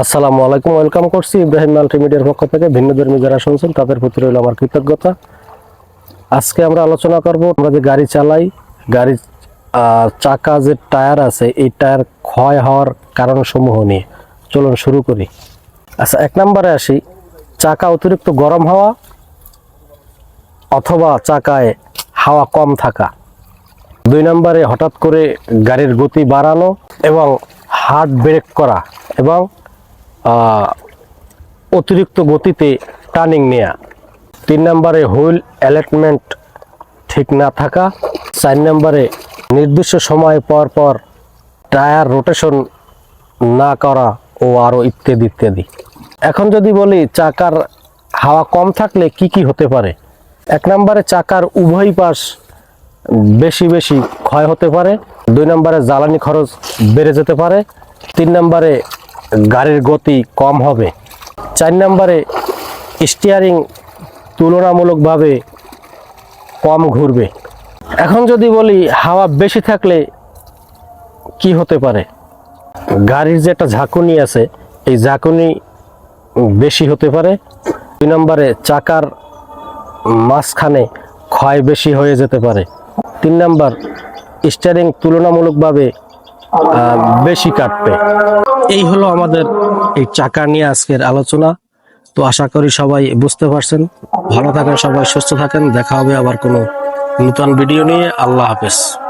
আসসালামু আলাইকুম, ওয়েলকাম করছি ইব্রাহিম মাল্টিমিডিয়ার পক্ষ থেকে। ভিন্ন ধর্মী যারা শুনছেন, তাদের প্রতি রইল আমার কৃতজ্ঞতা। আজকে আমরা আলোচনা করব, আমরা যে গাড়ি চালাই গাড়ির চাকা যে টায়ার আছে, এই টায়ার ক্ষয় হওয়ার কারণসমূহ নিয়ে। চলুন শুরু করি। আচ্ছা এক নম্বরে আসি, চাকা অতিরিক্ত গরম হওয়া অথবা চাকায় হাওয়া কম থাকা। দুই নম্বরে হঠাৎ করে গাড়ির গতি বাড়ানো এবং হার্ড ব্রেক করা এবং অতিরিক্ত গতিতে টার্নিং নেওয়া তিন নম্বরে হুইল অ্যালার্টমেন্ট ঠিক না থাকা। চার নম্বরে নির্দিষ্ট সময় পর পর টায়ার রোটেশন না করা ও আরও ইত্যাদি ইত্যাদি। এখন যদি বলি চাকার হাওয়া কম থাকলে কি কি হতে পারে? এক নম্বরে চাকার উভয় পাশ বেশি বেশি ক্ষয় হতে পারে। দুই নম্বরে জ্বালানি খরচ বেড়ে যেতে পারে। তিন নম্বরে গাড়ির গতি কম হবে। চার নম্বরে স্টিয়ারিং তুলনামূলকভাবে কম ঘুরবে। এখন যদি বলি হাওয়া বেশি থাকলে কি হতে পারে? গাড়ির যে একটা ঝাঁকুনি আছে, এই ঝাঁকুনি বেশি হতে পারে। দুই নম্বরে চাকার মাঝখানে ক্ষয় বেশি হয়ে যেতে পারে। তিন নম্বর স্টিয়ারিং তুলনামূলকভাবে বেশি কাটবে। এই হলো আমাদের এই চাকা নিয়ে আজকের আলোচনা। তো আশা করি সবাই বুঝতে পারছেন। ভালো থাকেন সবাই, সুস্থ থাকেন। দেখা হবে আবার কোনো নতুন ভিডিও নিয়ে। আল্লাহ হাফেজ।